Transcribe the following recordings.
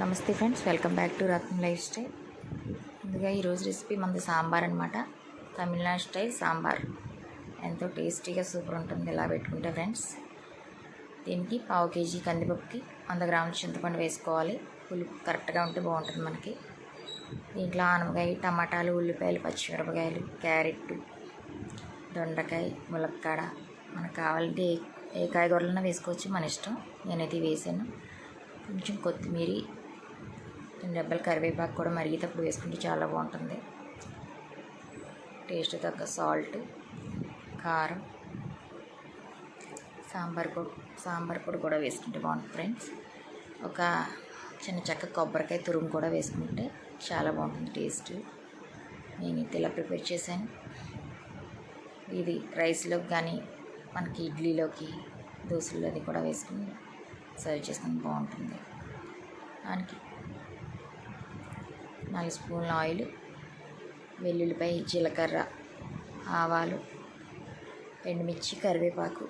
నమస్తే friends welcome back to Ratna lifestyle. ముందుగా ఈరోజు రెసిపీ మనది సాంబార్ అనమాట తమిళనాడు స్టైల్ సాంబార్. ఎంతో టేస్టీగా సూపర్ ఉంటుంది ఇలా పెట్టుకుంటే ఫ్రెండ్స్. దీనికి పావు కేజీ కందిపప్పుకి వంద గ్రాముల చింతపండు వేసుకోవాలి. పులుపు కరెక్ట్గా ఉంటే బాగుంటుంది మనకి. దీంట్లో ఆనపకాయ టమాటాలు ఉల్లిపాయలు పచ్చిమిరపకాయలు క్యారెట్ దొండకాయ ములక్కాడ మనకు కావాలంటే ఏ ఏ కాయగూరలన్నా వేసుకోవచ్చు మన ఇష్టం. నేనైతే వేసాను. కొంచెం కొత్తిమీర రెండు డబ్బల కరివేపాకు కూడా మరిగేటప్పుడు వేసుకుంటే చాలా బాగుంటుంది. టేస్ట్ తగ్గ సాల్ట్ కారం సాంబార్ పొడి సాంబార్ పొడి కూడా వేసుకుంటే బాగుంటుంది ఫ్రెండ్స్. ఒక చిన్న చెక్క కొబ్బరికాయ తురుము కూడా వేసుకుంటే చాలా బాగుంటుంది టేస్ట్. నేను ఇది ఇలా ప్రిపేర్ చేశాను. ఇది రైస్లోకి కానీ మనకి ఇడ్లీలోకి దోశలోది కూడా వేసుకుని సర్వ్ చేసుకుని బాగుంటుంది. దానికి నాలుగు స్పూన్ల ఆయిల్ వెల్లుల్లిపై జీలకర్ర ఆవాలు ఎండుమిర్చి కరివేపాకు.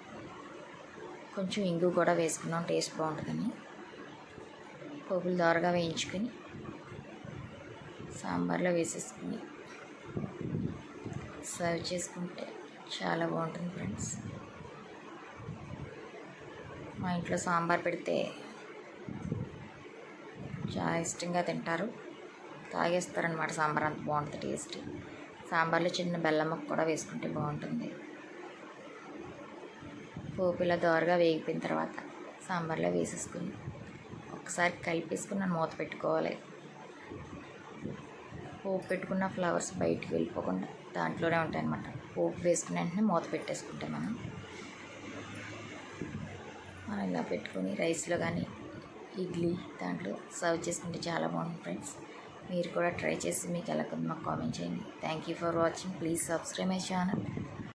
కొంచెం ఇంగు కూడా వేసుకున్నాం టేస్ట్ బాగుంటుందని. పోపులు దోరగా వేయించుకొని సాంబార్లో వేసేసుకుని సర్వ్ చేసుకుంటే చాలా బాగుంటుంది ఫ్రెండ్స్. మా ఇంట్లో సాంబార్ పెడితే చాలా ఇష్టంగా తింటారు. తాగేస్తారనమాట సాంబార్ అంత బాగుంటుంది టేస్ట్. సాంబార్లో చిన్న బెల్లం ముక్క కూడా వేసుకుంటే బాగుంటుంది. పోపు ఇలా దోరగా వేగిపోయిన తర్వాత సాంబార్లో వేసేసుకుని ఒకసారి కలిపేసుకుని నన్ను మూత పెట్టుకోవాలి. పోపు పెట్టుకున్న ఫ్లవర్స్ బయటికి వెళ్ళిపోకుండా దాంట్లోనే ఉంటాయి అన్నమాట పోపు వేసుకున్న వెంటనే మూత పెట్టేసుకుంటాం మనం. మనం ఇలా పెట్టుకొని రైస్లో కానీ ఇడ్లీ దాంట్లో సర్వ్ చేసుకుంటే చాలా బాగుంటుంది ఫ్రెండ్స్. మీరు కూడా ట్రై చేసి మీకు ఎలా మాకు కామెంట్ చేయండి. Thank you for watching please subscribe my channel